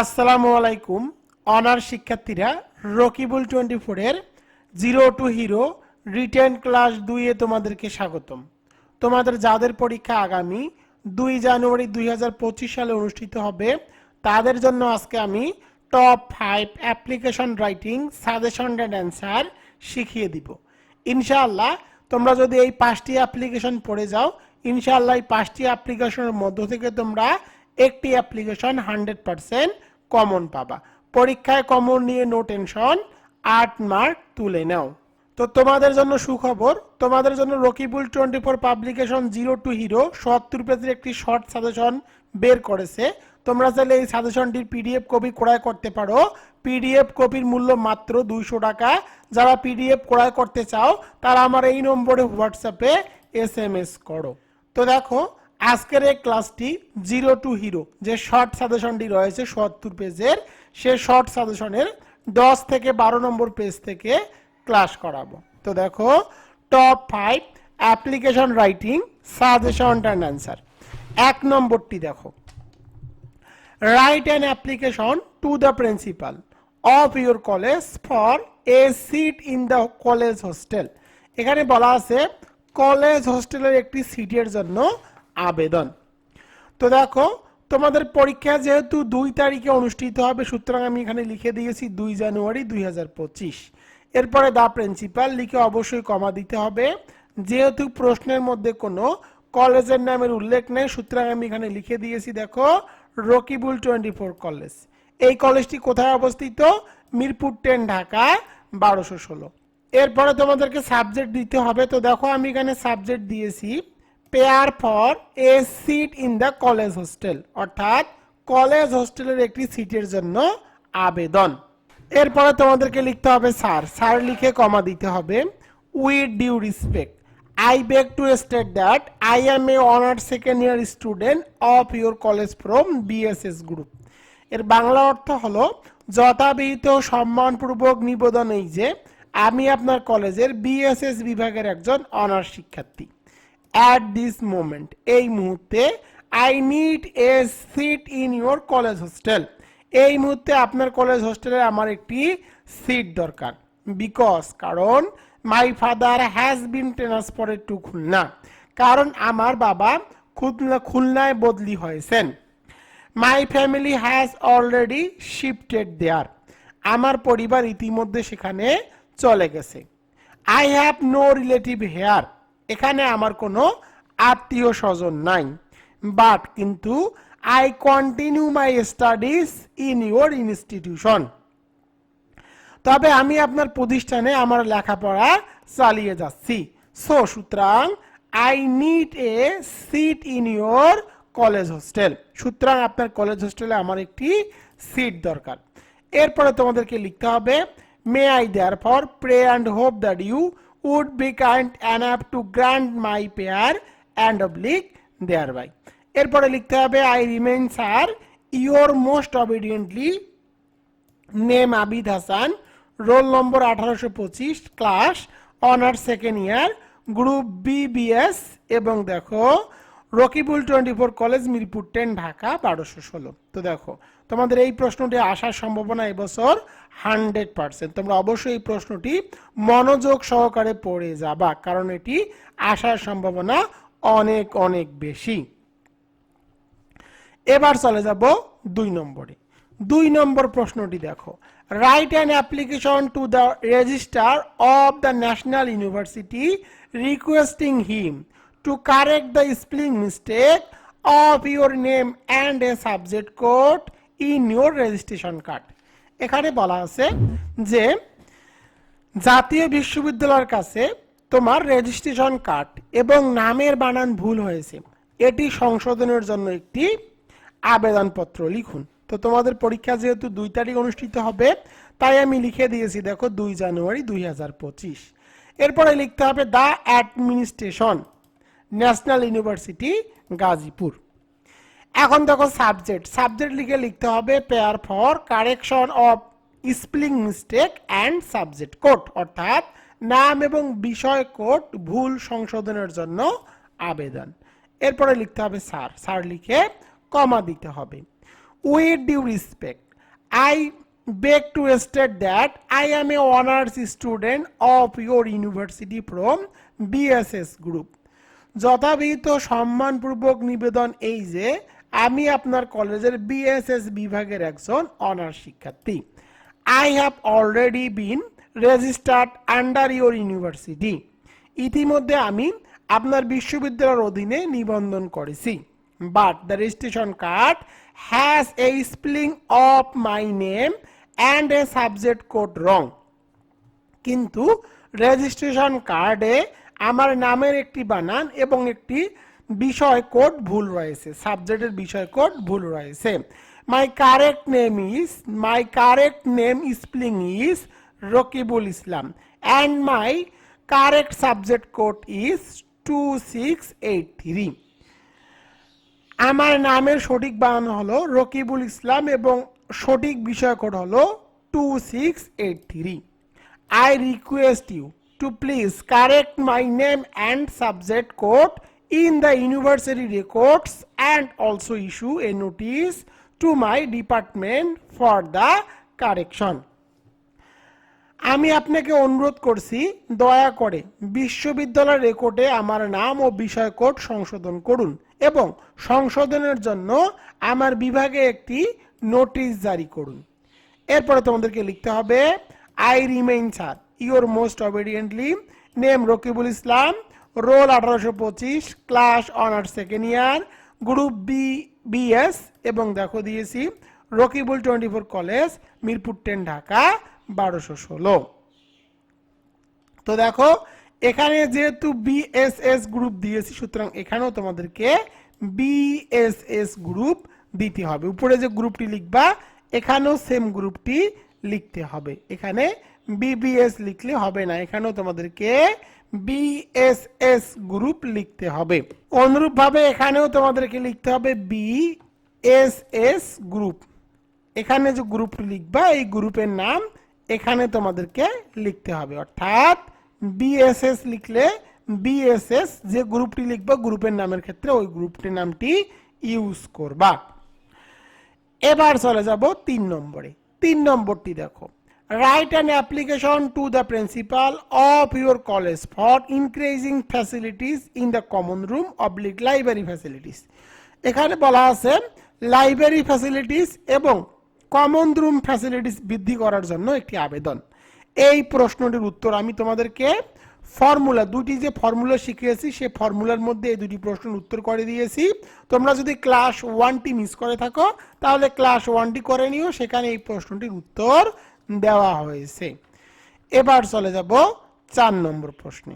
আসসালামু আলাইকুম, অনার শিক্ষার্থীরা, রকিবুল টোয়েন্টি ফোরের zero to hero written class দুইয়ে তোমাদেরকে স্বাগতম। তোমাদের যাদের পরীক্ষা আগামী দুই জানুয়ারি দুই হাজার পঁচিশ সালে অনুষ্ঠিত হবে, তাদের জন্য আজকে আমি top five application writing suggestion and answer শিখিয়ে দিব। ইনশাআল্লাহ, তোমরা যদি এই পাঁচটি অ্যাপ্লিকেশন পড়ে যাও, ইনশাআল্লাহ এই পাঁচটি অ্যাপ্লিকেশনের মধ্য থেকে তোমরা একটি অ্যাপ্লিকেশন হান্ড্রেড পারসেন্ট কমন পাবা। পরীক্ষায় কমন নিয়ে নো টেনশন আট মার্ক তুলে নাও। তো তোমাদের জন্য সুখবর, তোমাদের জন্য Rakibul twenty four publication zero to hero সত্তর পেজের একটি শর্ট সাজেশন বের করেছে। তোমরা চাইলে এই সাজেশনটির পিডিএফ কপি ক্রয় করতে পারো। পিডিএফ কপির মূল্য মাত্র দুইশো টাকা। যারা পিডিএফ ক্রয় করতে চাও, তারা আমার এই নম্বরে হোয়াটসঅ্যাপে এস এম এস করো। তো দেখো আজকের এই ক্লাসটি জিরো টু হিরো। যে শর্ট সাজেশনটি রয়েছে সত্তর পেজের, সে শর্ট সাজেশনের দশ থেকে বারো নম্বর পেজ থেকে ক্লাস করাবো। তো দেখো top five application writing suggestion and answer এক নম্বরটি দেখো। Write an application to the principal of your college for a seat in the college hostel এখানে বলা আছে কলেজ হোস্টেলের একটি সিটের জন্য আবেদন। তো দেখো, তোমাদের পরীক্ষা যেহেতু দুই তারিখে অনুষ্ঠিত হবে, সুতরাং আমি এখানে লিখে দিয়েছি দুই জানুয়ারি দুই হাজার পঁচিশ। এরপরে দা প্রিন্সিপাল লিখে অবশ্যই কমা দিতে হবে। যেহেতু প্রশ্নের মধ্যে কোনো কলেজের নামের উল্লেখ নেই, সুতরাং আমি এখানে লিখে দিয়েছি, দেখো, রকিবুল টোয়েন্টি ফোর কলেজ। এই কলেজটি কোথায় অবস্থিত? মিরপুর টেন, ঢাকা, বারোশো ষোলো। এরপরে তোমাদেরকে সাবজেক্ট দিতে হবে। তো দেখো, আমি এখানে সাবজেক্ট দিয়েছি prayer for a seat in the college hostel অর্থাৎ কলেজ হোস্টেলের একটি সিটের জন্য আবেদন। এরপরে তোমাদেরকে লিখতে হবে, স্যার। স্যার লিখে কমা দিতে হবে with due respect I beg to state that I am a honored second year student of your college from BSS group. এর বাংলা অর্থ হলো, যথাবিহিত সম্মানপূর্বক নিবেদন এই যে, আমি আপনার কলেজের বিএসএস বিভাগের একজন অনার শিক্ষার্থী। অ্যাট দিস মোমেন্ট এই মুহূর্তে I need a seat in your college hostel এই মুহূর্তে আপনার কলেজ হোস্টেলে আমার একটি সিট দরকার। বিকজ কারণ my father has been transferred to Khulna কারণ আমার বাবা খুলনা খুলনায় বদলি হয়েছেন। My family has already shifted there আমার পরিবার ইতিমধ্যে সেখানে চলে গেছে। I have no relative here এখানে আমার কোনো আত্মীয় স্বজন নাই। বাট কিন্তু I continue my studies in your institution তবে আমি আপনার প্রতিষ্ঠানে আমার লেখাপড়া চালিয়ে যাচ্ছি। সো সুতরাং I need a seat in your college hostel সুতরাং আপনার কলেজ হোস্টেলে আমার একটি সিট দরকার। এরপরে তোমাদেরকে লিখতে হবে may I therefore pray and hope that you kind and have to grant my prayer and oblige thereby এরপরে লিখতে হবে I remain sir your most obediently name Abid Hasan roll number আঠারোশো পঁচিশ class honours second year group BBS এবং দেখো, Rakibul twenty four college Mirpur ten Dhaka, বারোশো ষোলো। তো দেখো তোমাদের এই প্রশ্নটি আসার সম্ভাবনা এবছর হান্ড্রেড পার্সেন্ট। তোমরা অবশ্যই এই প্রশ্নটি মনোযোগ সহকারে পড়ে যাবা, কারণ এটি আসার সম্ভাবনা অনেক অনেক বেশি। এবার চলে যাব দুই নম্বরে। দুই নম্বর প্রশ্নটি দেখো। Write an application to the registrar of the national university requesting him to correct the spelling mistake of your name and a subject code in your registration card. এখানে বলা আছে যে জাতীয় বিশ্ববিদ্যালয়ের কাছে তোমার রেজিস্ট্রেশন কার্ড এবং নামের বানান ভুল হয়েছে। এটি সংশোধনের জন্য একটি আবেদনপত্র লিখুন। তো তোমাদের পরীক্ষা যেহেতু দুই তারিখ অনুষ্ঠিত হবে, তাই আমি লিখে দিয়েছি, দেখো, দুই জানুয়ারি দুই হাজার পঁচিশ। এরপরে লিখতে হবে the administration, national university, Gazipur. এখন দেখো সাবজেক্ট সাবজেক্ট লিখে লিখতে হবে prayer for correction of spelling mistake and subject code অর্থাৎ নাম এবং বিষয় কোড ভুল সংশোধনের জন্য আবেদন। এরপরে লিখতে হবে স্যার স্যার লিখে কমা দিতে হবে। With due respect I beg to state that I am a honours student of your university from BSS group যথাবিহিত সম্মানপূর্বক নিবেদন এই যে আমি আপনার কলেজের বিএসএস বিভাগের একজন অনার্স শিক্ষার্থী। I have already been registered under your university ইতিমধ্যে আমি আপনার বিশ্ববিদ্যালয়ের অধীনে নিবন্ধন করেছি। But the registration card has a spelling of my name and a subject code wrong কিন্তু রেজিস্ট্রেশন কার্ডে আমার নামের একটি বানান এবং একটি বিষয় কোড ভুল রয়েছে সাবজেক্টের বিষয় কোড ভুল রয়েছে। My correct name is my correct name spelling is Rakibul Islam and my correct subject code is two six eight three আমার নামের সঠিক বানান হলো রকিবুল ইসলাম এবং সঠিক বিষয় কোড হলো two six eight three I request you to please correct my name and subject code in the university records and also issue a notice to my department for the correction আমি আপনাকে অনুরোধ করছি, দয়া করে বিশ্ববিদ্যালয়ের রেকর্ডে আমার নাম ও বিষয় কোড সংশোধন করুন এবং সংশোধনের জন্য আমার বিভাগে একটি নোটিশ জারি করুন। এরপরে তোমাদেরকে লিখতে হবে I remain sir your most obediently name Rakibul Islam roll আঠারোশো পঁচিশ, class honours second year, group B BS এবং দেখো দিয়েছি Rakibul twenty four college, Mirpur ten, Dhaka, বারোশো ষোলো। তো দেখো, এখানে যেহেতু বিএসএস গ্রুপ দিয়েছি, সুতরাং এখানেও তোমাদেরকে বিএসএস গ্রুপ দিতে হবে। উপরে যে গ্রুপটি লিখবা, এখানেও সেম গ্রুপটি লিখতে হবে। এখানে বিবিএস লিখলে হবে না। এখানেও তোমাদেরকে বিএসএস গ্রুপ লিখতে হবে। অনুরূপভাবে এখানেও তোমাদেরকে লিখতে হবে বিএসএস গ্রুপ এখানে যে গ্রুপটি লিখবা, এই গ্রুপের নাম এখানে তোমাদেরকে লিখতে হবে। অর্থাৎ বিএসএস লিখলে বিএসএস যে গ্রুপটি লিখবা গ্রুপের নামের ক্ষেত্রে ওই গ্রুপটির নামটি ইউজ করবা। এবার চলে যাব তিন নম্বরে। তিন নম্বরটি দেখো। Write an application to the principal of your college for increasing facilities in the common room oblique library facilities এখানে বলা আছে লাইব্রেরি ফ্যাসিলিটিস এবং কমন রুম ফ্যাসিলিটিস বৃদ্ধি করার জন্য একটি আবেদন। এই প্রশ্নটির উত্তর আমি তোমাদেরকে ফর্মুলা দুটি যে ফর্মুলা শিখিয়েছি, সে ফর্মুলার মধ্যে এই দুটি প্রশ্নের উত্তর করে দিয়েছি। তোমরা যদি ক্লাস ওয়ানটি মিস করে থাকো, তাহলে ক্লাস ওয়ানটি করে নিও, সেখানে এই প্রশ্নটির উত্তর দেওয়া হয়েছে। এবার চলে যাব চার নম্বর প্রশ্নে।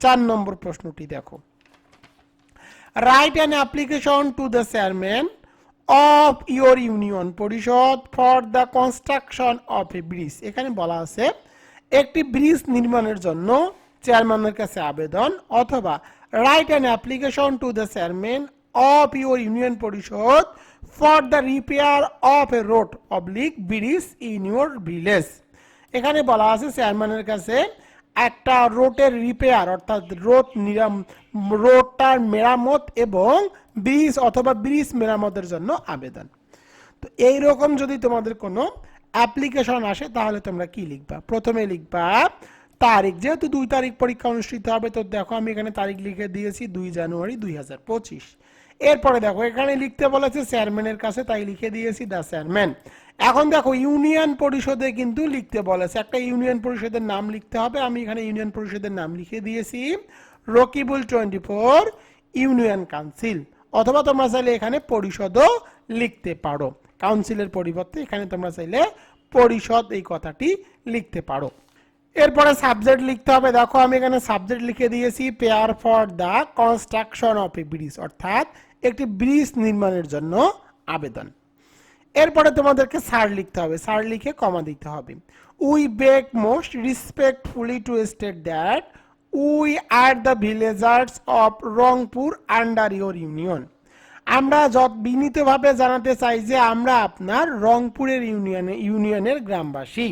চার নম্বর প্রশ্নটি দেখো। Write an application to the chairman of your union Parishad for the construction of a bridge এখানে বলা আছে, একটি ব্রিজ নির্মাণের জন্য চেয়ারম্যানের কাছে আবেদন অথবা write an application to the chairman of your union Parishad for the repair of a road oblique bridge in your village এখানে বলা আছে চেয়ারম্যানের কাছে একটা রোডের রিপেয়ার অর্থাৎ রোড নিরাম রোডটার মেরামত এবং ব্রিজ অথবা ব্রিজ মেরামতের জন্য আবেদন। তো এই রকম যদি তোমাদের কোনো অ্যাপ্লিকেশন আসে, তাহলে তোমরা কি লিখবা? প্রথমে লিখবা তারিখ, যেহেতু দুই তারিখ পরীক্ষা অনুষ্ঠিত হবে, তো দেখো আমি এখানে তারিখ লিখে দিয়েছি দুই জানুয়ারি দুই হাজার পঁচিশ। এরপরে দেখো, এখানে লিখতে বলেছে চেয়ারম্যানের কাছে, তাই লিখে দিয়েছি দ্য চেয়ারম্যান। এখন দেখো, ইউনিয়ন পরিষদে কিন্তু লিখতে বলেছে, একটা ইউনিয়ন পরিষদের নাম লিখতে হবে, আমি এখানে ইউনিয়ন পরিষদের নাম লিখে দিয়েছি, Rakibul twenty four union council, অথবা তোমরা চাইলে এখানে পরিষদও লিখতে পারো। কাউন্সিলের পরিবর্তে এখানে তোমরা চাইলে পরিষদ এই কথাটি লিখতে পারো। এরপরে সাবজেক্ট লিখতে হবে। দেখো, আমি এখানে সাবজেক্ট লিখে দিয়েছি prayer for the construction of a bridge অর্থাৎ একটি ব্রিজ নির্মাণের জন্য আবেদন। এরপরে তোমাদেরকে সার লিখতে হবে। সার লিখে কমা দিতে হবে। We beg most respectfully to state that we are the villagers of Rangpur under your union আমরা যত বিনীতভাবে জানাতে চাই যে আমরা আপনার রংপুরের ইউনিয়নে ইউনিয়নের গ্রামবাসী।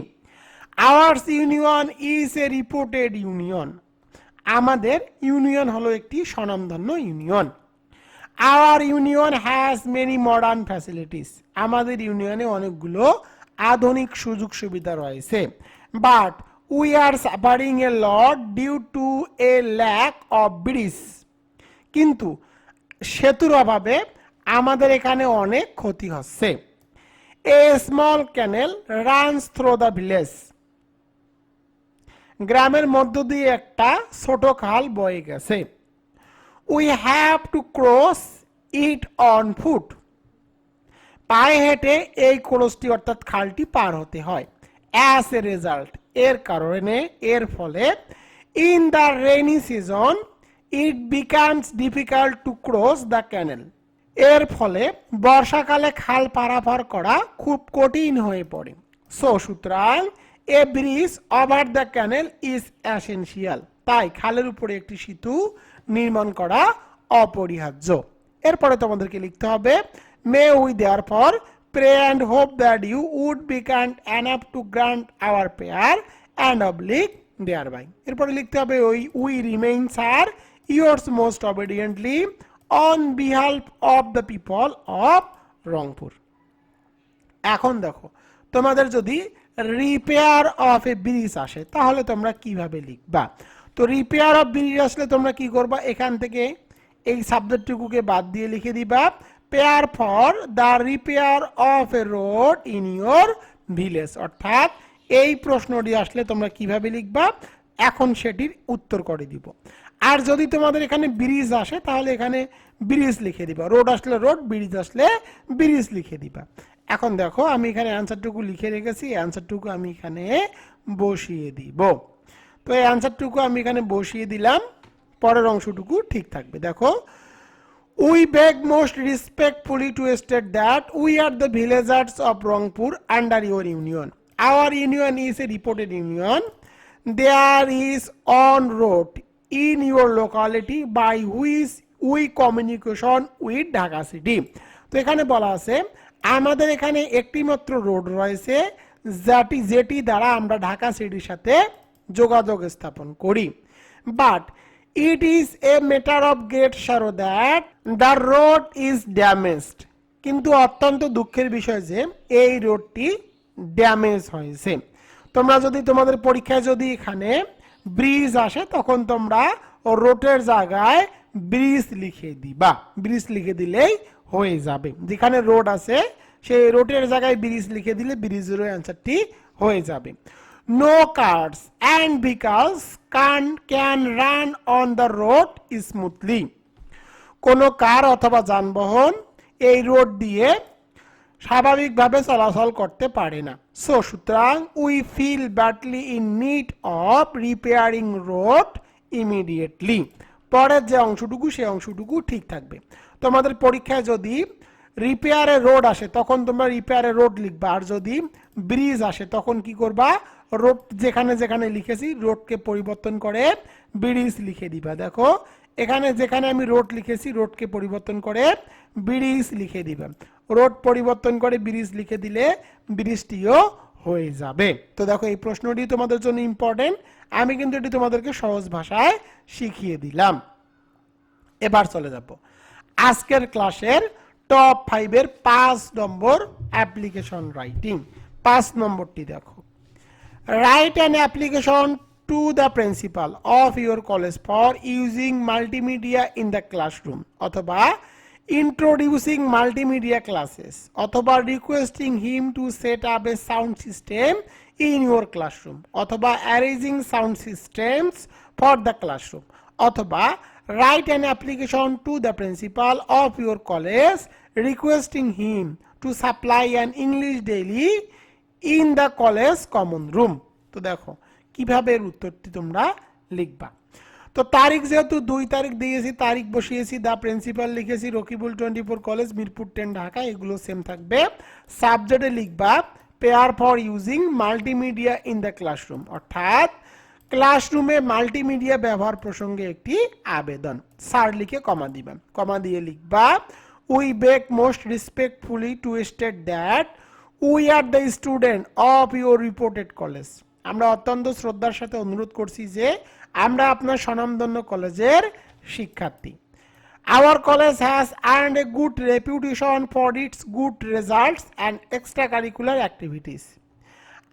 Ours union is a reputed union আমাদের ইউনিয়ন হলো একটি স্বনামধন্য union our union has many modern facilities আমাদের ইউনিয়নে অনেকগুলো আধুনিক সুযোগ সুবিধা রয়েছে। But we are suffering a lot due to a lack of bridge কিন্তু সেতুর অভাবে আমাদের এখানে অনেক ক্ষতি হচ্ছে। A small canal runs through the village গ্রামের মধ্য দিয়ে একটা ছোট খাল বয়ে গেছে। We have to cross it on foot পায়ে হেঁটে এই ক্রসটি অর্থাৎ খালটি পার হতে হয়। অ্যাজ এ রেজাল্ট এর কারণে, এর ফলে in the rainy season it becomes difficult to cross the canal এর ফলে, বর্ষাকালে খাল পারাপার করা খুব কঠিন হয়ে পড়ে। সো সুতরাং a bridge over the canal is essential তাই খালের উপরে একটি সেতু নির্মাণ করা অপরিহার্য। এরপরে তোমাদেরকে লিখতে হবে may we therefore pray and hope that you would be kind enough to grant our prayer and oblige thereby এরপরে লিখতে হবে ওই we remains are yours most obediently on বিহাল্প of the people of Rangpur এখন দেখো, তোমাদের যদি repair of a bridge আসে। তাহলে তোমরা কীভাবে লিখবা? তো রিপেয়ার অফ ব্রিজ আসলে তোমরা কি করবা? এখান থেকে এই সাবজেক্টটুকুকে বাদ দিয়ে লিখে দিবা prayer for the repair of a road in your village অর্থাৎ এই প্রশ্নটি আসলে তোমরা কীভাবে লিখবা? এখন সেটির উত্তর করে দিব। আর যদি তোমাদের এখানে ব্রিজ আসে, তাহলে এখানে ব্রিজ লিখে দিবা। রোড আসলে রোড ব্রিজ আসলে ব্রিজ লিখে দিবা। এখন দেখো, আমি এখানে অ্যান্সারটুকু লিখে রেখেছি অ্যান্সারটুকু আমি এখানে বসিয়ে দিব। তো এই অ্যান্সারটুকু আমি এখানে বসিয়ে দিলাম, পরের অংশটুকু ঠিক থাকবে। দেখো we beg most respectfully to state that we are the villagers of Rangpur under your union our union is a reputed union there is on road in your locality by which we communication with Dhaka city তো এখানে বলা আছে আমাদের এখানে একটি মাত্র road রয়েছে, যেটি যেটি দ্বারা আমরা ঢাকা সিটির সাথে যোগাযোগ স্থাপন করি। But it is a matter of great sorrow that the road is damaged কিন্তু অত্যন্ত দুঃখের বিষয় যে, এই রোডটি ড্যামেজ হয়েছে। তোমরা যদি তোমাদের পরীক্ষায় যদি এখানে ব্রিজ আসে, তখন তোমরা রোডের জায়গায় ব্রিজ লিখে দিবা। ব্রিজ লিখে দিলেই হয়ে যাবে। যেখানে রোড আছে, সেই রোডের জায়গায় ব্রিজ লিখে দিলে ব্রিজের অ্যান্সারটি হয়ে যাবে। No cars and vehicles can can run on the road smoothly কোনো কার অথবা যানবাহন এই রোড দিয়ে স্বাভাবিকভাবে চলাচল করতে পারে না। সো সুতরাং we feel badly in need of repairing road immediately পরের যে অংশটুকু সেই অংশটুকু ঠিক থাকবে। তোমাদের পরীক্ষায় যদি রিপেয়ারে রোড আসে, তখন তোমরা রিপেয়ারে রোড লিখবা। আর যদি ব্রিজ আসে, তখন কি করবা? রোড যেখানে যেখানে লিখেছি রোডকে পরিবর্তন করে ব্রিজ লিখে দিবা। দেখো, এখানে যেখানে আমি রোড লিখেছি রোডকে পরিবর্তন করে ব্রিজ লিখে দিবা। রোড পরিবর্তন করে ব্রিজ লিখে দিলে ব্রিজটিও হয়ে যাবে। তো দেখো, এই প্রশ্নটি তোমাদের জন্য ইম্পর্টেন্ট আমি কিন্তু এটি তোমাদেরকে সহজ ভাষায় শিখিয়ে দিলাম। এবার চলে যাব। আজকের ক্লাসের টপ ফাইভের পাঁচ নম্বর অ্যাপ্লিকেশন রাইটিং। পাঁচ নম্বরটি দেখো। Write an application to the principal of your college for using multimedia in the classroom অথবা ইন্ট্রোডিউসিং মাল্টিমিডিয়া ক্লাসেস অথবা requesting him to set up a sound system in your classroom অথবা arranging sound systems for the classroom অথবা write an application to the principal of your college requesting him to supply an English daily in the college common room তো দেখো কীভাবে এর উত্তরটি তোমরা লিখবা তো তারিখ যেহেতু দুই তারিখ দিয়েছি তারিখ বসিয়েছি দ্য প্রিন্সিপাল লিখেছি Rakibul twenty four college Mirpur ten Dhaka এগুলো সেম থাকবে সাবজেক্টে লিখবা prayer for using multimedia in the classroom অর্থাৎ ক্লাসরুমে মাল্টিমিডিয়া ব্যবহার প্রসঙ্গে একটি আবেদন। স্যার লিখে কমা দিবেন। কমা দিয়ে লিখবা we beg most respectfully to state that we are the student of your reputed college আমরা অত্যন্ত শ্রদ্ধার সাথে অনুরোধ করছি যে আমরা আপনার স্বনামধন্য কলেজের শিক্ষার্থী। Our college has earned a good reputation for its good results and extracurricular activities.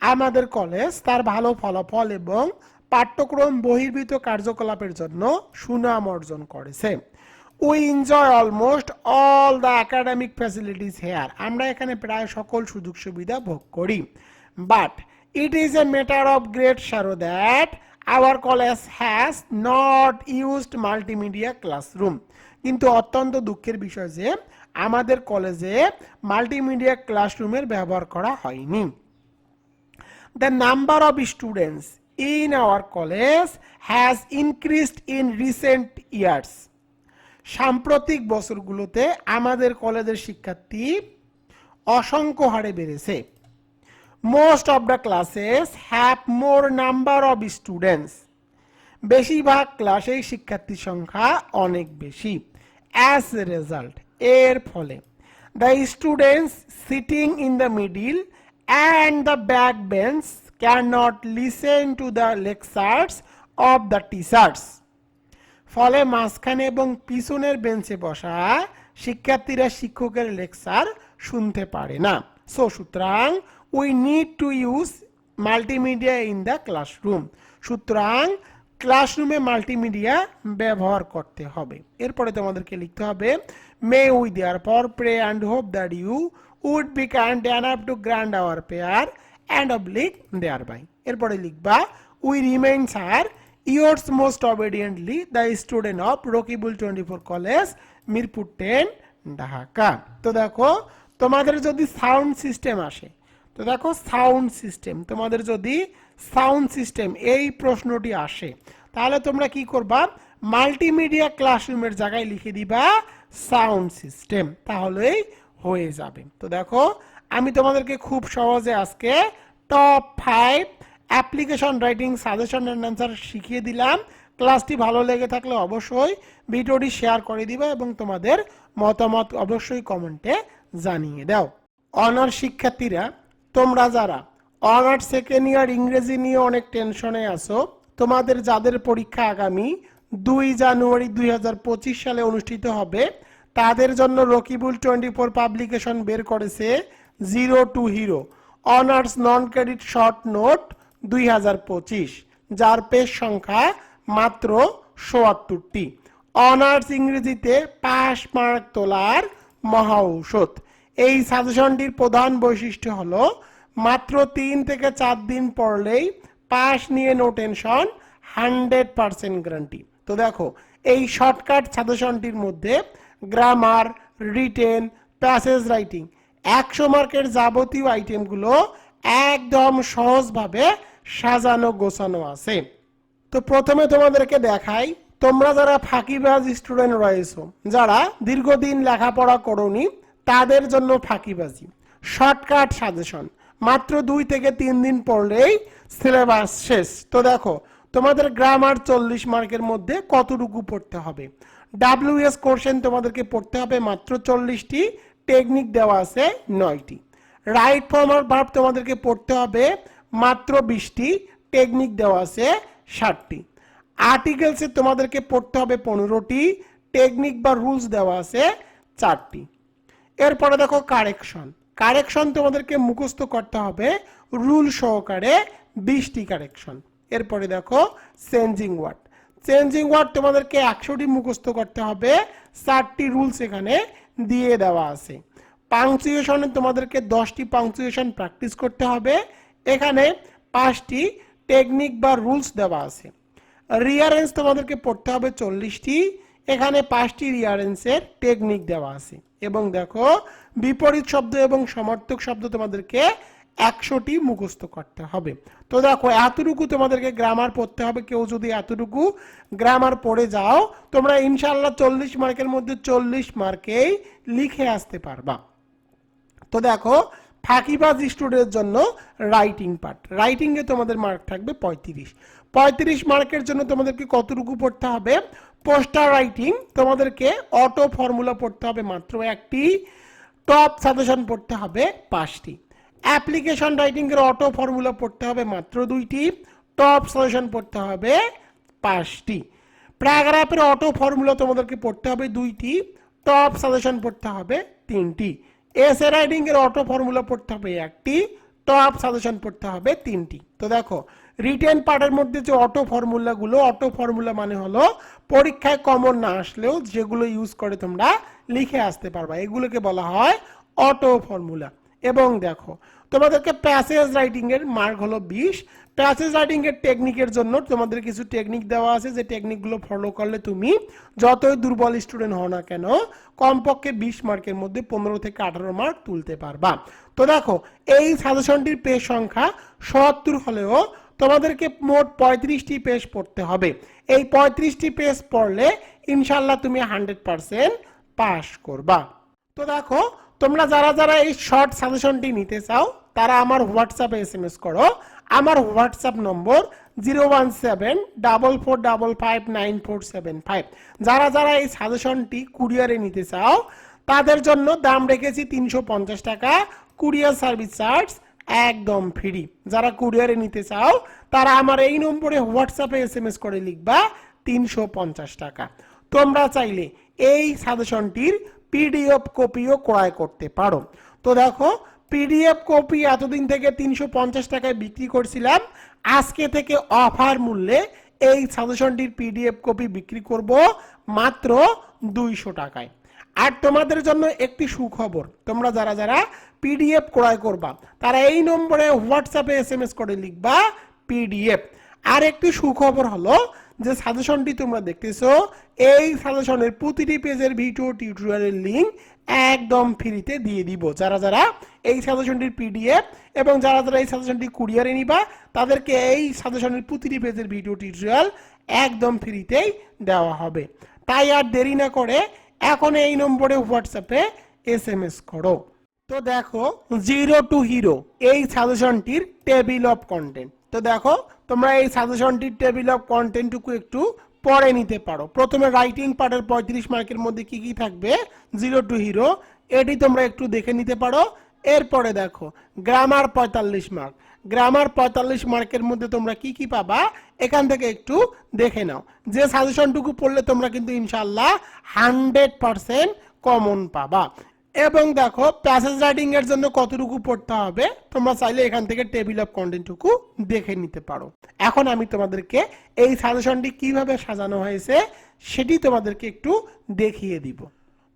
আমাদের কলেজ তার ভালো ফলাফল এবং পাঠ্যক্রম বহির্ভূত কার্যকলাপের জন্য সুনাম অর্জন করেছে। We enjoy almost all the academic facilities here আমরা এখানে প্রায় সকল সুযোগ সুবিধা ভোগ করি। But it is a matter of great sorrow that our college has not used multimedia classroom কিন্তু অত্যন্ত দুঃখের বিষয় যে আমাদের কলেজে মাল্টিমিডিয়া ক্লাসরুমের ব্যবহার করা হয়নি। The number of students in our college has increased in recent years. সাম্প্রতিক বছরগুলোতে আমাদের কলেজের শিক্ষার্থী অসংখ্য হারে বেড়েছে। Most of the classes have more number of students বেশিরভাগ ক্লাসেই শিক্ষার্থীর সংখ্যা অনেক বেশি। অ্যাজ রেজাল্ট এর ফলে the students sitting in the middle and the back bench can not listen to the lectures of the teachers ফলে মাঝখানে এবং পিছনের বেঞ্চে বসা শিক্ষার্থীরা শিক্ষকের লেকচার শুনতে পারে না। সো সুতরাং we need to use multimedia in the classroom সুতরাং ক্লাসরুমে মাল্টিমিডিয়া ব্যবহার করতে হবে। এরপরে তোমাদেরকে লিখতে হবে may we therefore pray and hope that you would be kind up to grant our prayer and oblige thereby এরপরে লিখবা we remain sir yours most obediently the student of Rakibul twenty four college Mirpur ten Dhaka তো দেখো, তোমাদের যদি sound system আসে, তো দেখো sound system তোমাদের যদি সাউন্ড সিস্টেম, এই প্রশ্নটি আসে। তাহলে তোমরা কি করবা? মাল্টিমিডিয়া ক্লাসরুমের জায়গায় লিখে দিবা সাউন্ড সিস্টেম। তাহলেই হয়ে যাবে। তো দেখো, আমি তোমাদেরকে খুব সহজে আজকে top five application writing suggestion and answer শিখিয়ে দিলাম। ক্লাসটি ভালো লেগে থাকলে অবশ্যই ভিডিওটি শেয়ার করে দিবা এবং তোমাদের মতামত অবশ্যই কমেন্টে জানিয়ে দাও। অনার্স শিক্ষার্থীরা, তোমরা যারা অনার্স সেকেন্ড ইয়ার ইংরেজি নিয়ে অনেক টেনশনে আছো। তোমাদের যাদের পরীক্ষা আগামী, দুই জানুয়ারি দুই হাজার পঁচিশ সালে অনুষ্ঠিত হবে, তাদের জন্য রকিবুল টোয়েন্টি ফোর পাবলিকেশন বের করেছে zero to hero honours non credit short note দুই হাজার পঁচিশ, যার পেজ সংখ্যা মাত্র সোয়াত্তরটি অনার্স ইংরেজিতে পাস মার্ক তোলার মহা ঔষধ। এই সাজেশনটির প্রধান বৈশিষ্ট্য হলো মাত্র তিন থেকে চার দিন পড়লেই পাস নিয়ে no tension hundred percent guarantee তো দেখো, এই শর্টকাট সাজেশনটির মধ্যে গ্রামার রিটেন প্যাসেজ রাইটিং একশো মার্কের যাবতীয় আইটেমগুলো একদম সহজভাবে সাজানো, গোছানো আছে। তো প্রথমে তোমাদেরকে দেখাই, তোমরা যারা ফাঁকিবাজ স্টুডেন্ট রয়েছো, যারা দীর্ঘদিন লেখাপড়া করনি, তাদের জন্য ফাঁকিবাজি। শর্টকাট সাজেশন মাত্র দুই থেকে তিন দিন পড়লেই সিলেবাস শেষ। তো দেখো, তোমাদের গ্রামার চল্লিশ মার্কের মধ্যে কতটুকু পড়তে হবে? ডাব্লিউএস কোশ্চেন তোমাদেরকে পড়তে হবে মাত্র চল্লিশটি টেকনিক দেওয়া আছে নয়টি। রাইট ফর্মাল ভার্ব তোমাদেরকে পড়তে হবে মাত্র বিশটি টেকনিক দেওয়া আছে ষাটটি। আর্টিকেলসে তোমাদেরকে পড়তে হবে পনেরোটি টেকনিক বা রুলস দেওয়া আছে চারটি। এরপরে দেখো কারেকশন কারেকশন তোমাদেরকে মুখস্থ করতে হবে রুল সহকারে বিশটি কারেকশন। এরপরে দেখো চেঞ্জিং ওয়ার্ড। চেঞ্জিং ওয়ার্ড তোমাদেরকে একশোটি মুখস্থ করতে হবে চারটি রুলস এখানে দিয়ে দেওয়া আছে। পাংচুয়েশনে তোমাদেরকে দশটি পাংচুয়েশন প্র্যাকটিস করতে হবে, এখানে পাঁচটি টেকনিক বা রুলস দেওয়া আছে। রিয়ারেন্স তোমাদেরকে পড়তে হবে চল্লিশটি এখানে পাঁচটি রিয়ারেন্সের টেকনিক দেওয়া আছে। এবং দেখো, বিপরীত শব্দ এবং সমর্থক শব্দ তোমাদেরকে একশোটি মুখস্থ করতে হবে। তো দেখো, এতটুকু তোমাদেরকে গ্রামার পড়তে হবে। কেউ যদি এতটুকু গ্রামার পড়ে যাও, তোমরা ইনশাল্লাহ চল্লিশ মার্কের মধ্যে চল্লিশ মার্কেই লিখে আসতে পারবা। তো দেখো, ফাঁকিবাজ স্টুডেন্টের জন্য রাইটিং পার্ট রাইটিংয়ে তোমাদের মার্ক থাকবে পঁয়ত্রিশ। পঁয়ত্রিশ মার্কের জন্য তোমাদেরকে কতটুকু পড়তে হবে? পোস্টার রাইটিং তোমাদেরকে অটো ফর্মুলা পড়তে হবে মাত্র একটি টপ সাজেশন পড়তে হবে পাঁচটি। অ্যাপ্লিকেশন রাইটিংয়ের অটো ফর্মুলা পড়তে হবে মাত্র দুইটি টপ সাজেশন পড়তে হবে পাঁচটি। প্যারাগ্রাফের অটো ফর্মুলা তোমাদেরকে পড়তে হবে দুইটি টপ সাজেশন পড়তে হবে তিনটি। এস এ রাইডিং এর অটো ফর্মুলা পড়তে হবে একটি টপ সাজেশন পড়তে হবে তিনটি। তো দেখো রিটেন পার্টের মধ্যে যে অটো ফর্মুলাগুলো অটো ফর্মুলা মানে হলো পরীক্ষায় কমন না আসলেও যেগুলো ইউজ করে তোমরা লিখে আসতে পারবা। এগুলোকে বলা হয় অটো ফর্মুলা এবং দেখো, তোমাদেরকে প্যাসেজ রাইটিং এর মার্ক হলো বিশ। প্যাসেজ রাইটিং এর টেকনিকের জন্য তোমাদের কিছু টেকনিক দেওয়া আছে। যে টেকনিকগুলো ফলো করলে তুমি যতই দুর্বল স্টুডেন্ট হও না কেন, কমপক্ষে বিশ মার্কের মধ্যে পনেরো থেকে আঠারো মার্ক তুলতে পারবা। তো দেখো, এই সাজেশনটির পেজ সংখ্যা সত্তর হলেও তোমাদেরকে মোট পঁয়ত্রিশটি পেজ পড়তে হবে। এই পঁয়ত্রিশটি পেজ পড়লে ইনশাল্লাহ তুমি হান্ড্রেড পারসেন্ট পাস করবা। তো দেখো, তোমরা যারা যারা এই শর্ট সাজেশনটি নিতে চাও, তারা আমার হোয়াটসঅ্যাপে এস এম এস করো। আমার WhatsApp number zero one seven double four double five nine four seven five. যারা যারা এই সাজেশনটি কুরিয়ারে নিতে চাও, তাদের জন্য দাম রেখেছি তিনশো পঞ্চাশ টাকা কুরিয়ার সার্ভিস চার্জ। একদম ফ্রি যারা কুরিয়ারে নিতে চাও, তারা আমার এই নম্বরে হোয়াটসঅ্যাপে এস এম এস করে লিখবা তিনশো পঞ্চাশ টাকা। তোমরা চাইলে এই সাজেশনটির পিডিএফ কপিও ক্রয় করতে পারো। তো দেখো পিডিএফ কপি এতদিন থেকে তিনশো পঞ্চাশ টাকায় বিক্রি করছিলাম। আজকে থেকে অফার মূল্যে এই সাজেশনটির পিডিএফ কপি বিক্রি করব মাত্র দুইশো টাকায়। আর তোমাদের জন্য একটি সুখবর। তোমরা যারা যারা পিডিএফ ক্রয় করবা, তারা এই নম্বরে হোয়াটসঅ্যাপে এস এম এস করে লিখবা পিডিএফ আর একটি সুখবর হলো যে সাজেশনটি তোমরা দেখতেছো, এই সাজেশনের প্রতিটি পেজের ভিডিও টিউটোরিয়ালের লিঙ্ক একদম ফ্রিতে দিয়ে দিব। যারা যারা এই সাজেশনটির পিডিএফ এবং যারা যারা এই সাজেশনটি কুরিয়ারে নিবা, তাদেরকে এই সাজেশনের প্রতিটি পেজের ভিডিও টিউটোরিয়াল একদম ফ্রিতেই দেওয়া হবে। তাই আর দেরি না করে এখন এই নম্বরে হোয়াটসঅ্যাপে এস এম এস করো। তো দেখো জিরো টু হিরো এই সাজেশনটির টেবিল অফ কন্টেন্ট তো দেখো, তোমরা এই সাজেশনটির টেবিল অফ কন্টেন্টটুকু একটু পড়ে নিতে পারো। প্রথমে রাইটিং পার্টের পঁয়ত্রিশ মার্কের মধ্যে কি কি থাকবে? জিরো টু হিরো এটি তোমরা একটু দেখে নিতে পারো। এরপরে দেখো গ্রামার পঁয়তাল্লিশ মার্ক। গ্রামার পঁয়তাল্লিশ মার্কের মধ্যে তোমরা কি কি পাবা, এখান থেকে একটু দেখে নাও। যে সাজেশনটুকু পড়লে তোমরা কিন্তু ইনশাল্লাহ হান্ড্রেড পারসেন্ট কমন পাবা। এবং দেখো প্যাসেজ রাইটিং এর জন্য কতটুকু পড়তে হবে, তোমরা চাইলে এখান থেকে টেবিল অফ কন্টেন্টটুকু দেখে নিতে পারো। এখন আমি তোমাদেরকে এই সাজেশনটি কীভাবে সাজানো হয়েছে, সেটি তোমাদেরকে একটু দেখিয়ে দিব।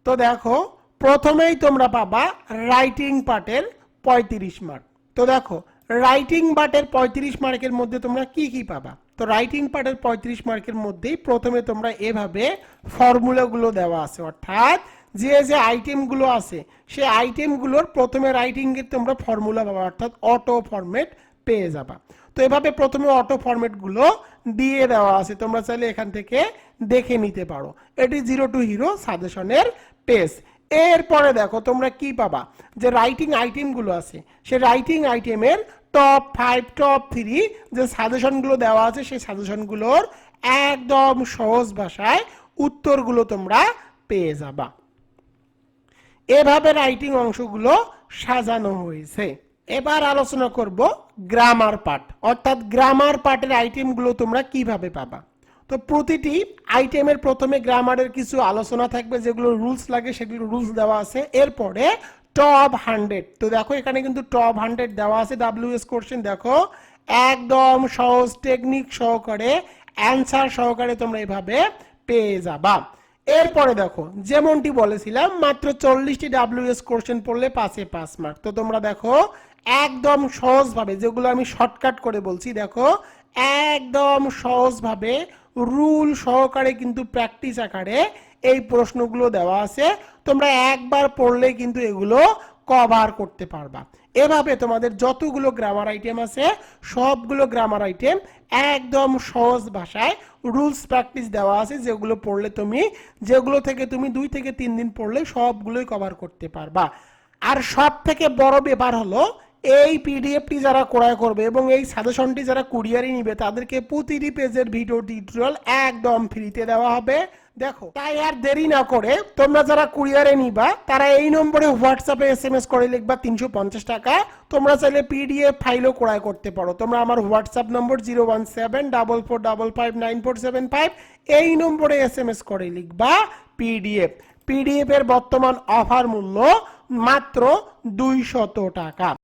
তো দেখো, প্রথমেই তোমরা পাবা রাইটিং পার্টের পঁয়ত্রিশ মার্ক তো দেখো রাইটিং পার্টের পঁয়ত্রিশ মার্কের মধ্যে তোমরা কি কি পাবা? তো রাইটিং পার্টের পঁয়ত্রিশ মার্কের মধ্যেই প্রথমে তোমরা এভাবে ফর্মুলাগুলো দেওয়া আছে। অর্থাৎ যে যে আইটেমগুলো আছে, সেই আইটেমগুলোর প্রথমে রাইটিংয়ের তোমরা ফর্মুলা পাবা। অর্থাৎ অটো ফরম্যাট পেয়ে যাবা। তো এভাবে প্রথমে অটো ফরম্যাটগুলো দিয়ে দেওয়া আছে। তোমরা চাইলে এখান থেকে দেখে নিতে পারো। এটি জিরো টু হিরো সাজেশনের পেজ এরপরে দেখো তোমরা কি পাবা? যে রাইটিং আইটেমগুলো আছে, সে রাইটিং আইটেমের টপ ফাইভ টপ থ্রি যে সাজেশনগুলো দেওয়া আছে, সেই সাজেশনগুলোর একদম সহজ ভাষায় উত্তরগুলো তোমরা পেয়ে যাবা। এভাবে রাইটিং অংশগুলো সাজানো হয়েছে। এবার আলোচনা করব গ্রামার পার্ট অর্থাৎ গ্রামার পার্টের আইটেমগুলো তোমরা কীভাবে পাবা? তো প্রতিটি আইটেমের প্রথমে গ্রামারের কিছু আলোচনা থাকবে, যেগুলো রুলস লাগে, সেগুলো রুলস দেওয়া আছে। এরপরে টপ হান্ড্রেড তো দেখো, এখানে কিন্তু টপ হান্ড্রেড দেওয়া আছে ডাব্লিউএস কোশ্চেন দেখো। একদম সহজ টেকনিক সহকারে অ্যান্সার সহকারে তোমরা এভাবে পেয়ে যাবা। এরপরে দেখো, যেমনটি বলেছিলাম, মাত্র চল্লিশটি ডাব্লিউএস কোশ্চেন পড়লে পাঁচে পাঁচ মার্ক তো তোমরা দেখো, একদম সহজভাবে, যেগুলো আমি শর্টকাট করে বলছি, দেখো, একদম সহজভাবে রুল সহকারে কিন্তু প্র্যাকটিস আকারে এই প্রশ্নগুলো দেওয়া আছে। তোমরা একবার পড়লে কিন্তু এগুলো কভার করতে পারবা। এভাবে তোমাদের যতগুলো গ্রামার আইটেম আছে, সবগুলো গ্রামার আইটেম একদম সহজ ভাষায় রুলস প্র্যাকটিস দেওয়া আছে, যেগুলো পড়লে তুমি, যেগুলো থেকে তুমি দুই থেকে তিন দিন পড়লে সবগুলোই কভার করতে পারবা। আর সব থেকে বড় ব্যাপার হলো এই পিডিএফটি যারা ক্রয় করবে এবং এই সাজেশনটি যারা কুরিয়ারে নিবে, তাদেরকে প্রতিটি পেজের ভিডিও টিউটোরিয়াল একদম ফ্রিতে দেওয়া হবে। দেখো, তাই আর দেরি না করে তোমরা যারা কুরিয়ারে নিবা, তারা এই নম্বরে হোয়াটসঅ্যাপে এস এম এস করে লিখবা তিনশো পঞ্চাশ টাকা। তোমরা চাইলে পিডিএফ ফাইলও ক্রয় করতে পারো। তোমরা আমার WhatsApp number zero one seven double four double five nine four seven five এই নম্বরে এস এম এস করে লিখবা পিডিএফ পিডিএফ এর বর্তমান অফার মূল্য মাত্র দুইশত টাকা।